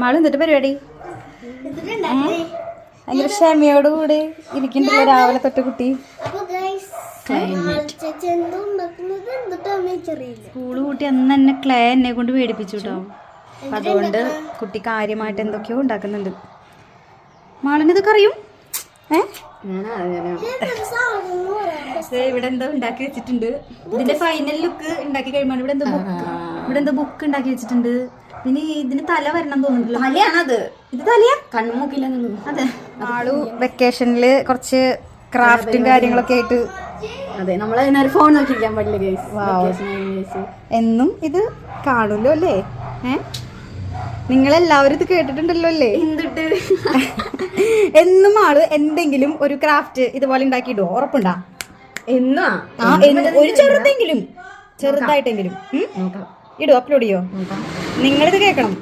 Mall എന്നിട്ട് പരിപാടി? ഭയങ്കര ക്ഷമയോടുകൂടി ഇരിക്കണ്ടല്ലോ രാവിലെ തൊട്ട് കുട്ടി. സ്കൂൾ കൂട്ടി അന്ന് തന്നെ ക്ലേ എന്നെ കൊണ്ട് പേടിപ്പിച്ചു കേട്ടോ അതുകൊണ്ട് കുട്ടി കാര്യമായിട്ട് എന്തൊക്കെയോ ഉണ്ടാക്കുന്നുണ്ട്. മാളിനിതൊക്കെ അറിയും? ഇവിടെ എന്തോ ഉണ്ടാക്കി വെച്ചിട്ടുണ്ട്. ഇതിന്റെ ഫൈനൽ ലുക്ക് ഉണ്ടാക്കി കഴിയുമ്പോൾ ഇവിടെ എന്തോ ഇവിടെ എന്താ ബുക്ക് ഉണ്ടാക്കി വെച്ചിട്ടുണ്ട്. പിന്നെ ഇതിന് തല വരണം തോന്നുന്നുണ്ടല്ലോ. തലയാണത്. ഇത് തലയാ? കണ്ണുമൂക്കില്ലെന്നുള്ളൂ അതെ. ആളു വെക്കേഷനിൽ കുറച്ച് ക്രാഫ്റ്റും കാര്യങ്ങളൊക്കെ ആയിട്ട് അതെ നമ്മൾ ഫോൺ നോക്കിയിരിക്കാൻ പാടില്ല എന്നും ഇത് കാണുമല്ലോ അല്ലേ? ഏ? നിങ്ങളെല്ലാവരും ഇത് കേട്ടിട്ടുണ്ടല്ലോ അല്ലേ? എന്തിട്ട്? എന്നും ആൾ എന്തെങ്കിലും ഒരു ക്രാഫ്റ്റ് ഇതുപോലെ ഉണ്ടാക്കിയിടുവോ? ഉറപ്പുണ്ടാ? എന്നാ? ആ ഒരു ചെറുതെങ്കിലും. ചെറുതായിട്ടെങ്കിലും? നോക്കാം. ഇടുവോ അപ്ലോഡ് ചെയ്യോ? നിങ്ങളിത് കേൾക്കണം.